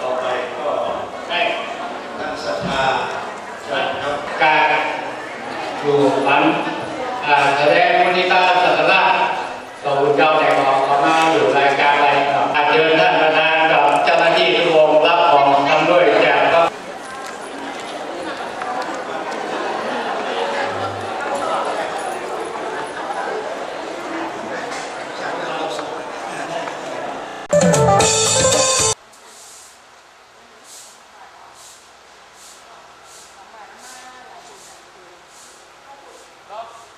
ต่อไปก็ด้ตั้งศรัทธาครับการอยู่หลังแสดงมุนิตาสัตราต่อบุญเจ้าแต่ก่อน 아.